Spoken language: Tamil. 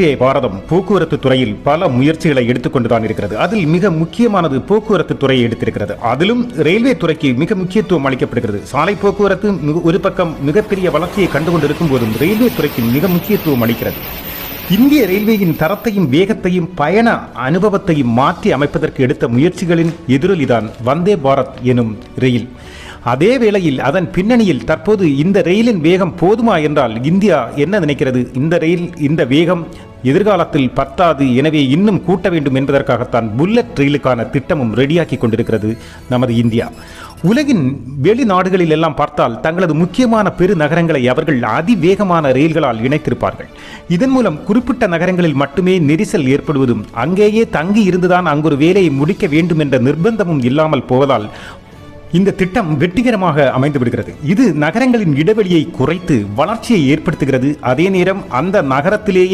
இன்றைய பாரதம் போக்குவரத்து துறையில் பல முயற்சிகளை எடுத்துக்கொண்டுதான் இருக்கிறது. அதில் மிக முக்கியமானது போக்குவரத்து துறையை எடுத்திருக்கிறது. அதிலும் ரயில்வே துறைக்கு மிக முக்கியத்துவம் அளிக்கப்படுகிறது. சாலை போக்குவரத்து ஒரு பக்கம் மிகப்பெரிய வளர்ச்சியை கண்டுகொண்டிருக்கும் போதும் ரயில்வே துறைக்கு மிக முக்கியத்துவம் அளிக்கிறது. இந்திய ரயில்வேயின் தரத்தையும் வேகத்தையும் பயண அனுபவத்தையும் மாற்றி அமைப்பதற்கு எடுத்த முயற்சிகளின் எதிரொலிதான் வந்தே பாரத் எனும் ரயில். அதே வேளையில் அதன் பின்னணியில் தற்போது இந்த ரயிலின் வேகம் போதுமா என்றால் இந்தியா என்ன நினைக்கிறது? இந்த ரயில் இந்த வேகம் எதிர்காலத்தில் பத்தாது எனவே இன்னும் கூட்ட வேண்டும் என்பதற்காகத்தான் புல்லட் ரயிலுக்கான திட்டமும் ரெடியாக்கி கொண்டிருக்கிறது நமது இந்தியா. உலகின் வெளிநாடுகளில் எல்லாம் பார்த்தால் தங்களது முக்கியமான பெருநகரங்களை அவர்கள் அதிவேகமான ரயில்களால் இணைத்திருப்பார்கள். இதன் மூலம் குறிப்பிட்ட நகரங்களில் மட்டுமே நெரிசல் ஏற்படுவதும் அங்கேயே தங்கி இருந்துதான் அங்கொரு வேலையை முடிக்க வேண்டும் என்ற நிர்பந்தமும் இல்லாமல் போவதால் இந்த திட்டம் வெற்றிகரமாக அமைந்து விடுகிறது இது நகரங்களின் இடைவெளியை குறைத்து வளர்ச்சியை ஏற்படுத்துகிறது. அதே நேரம் அந்த நகரத்திலேயே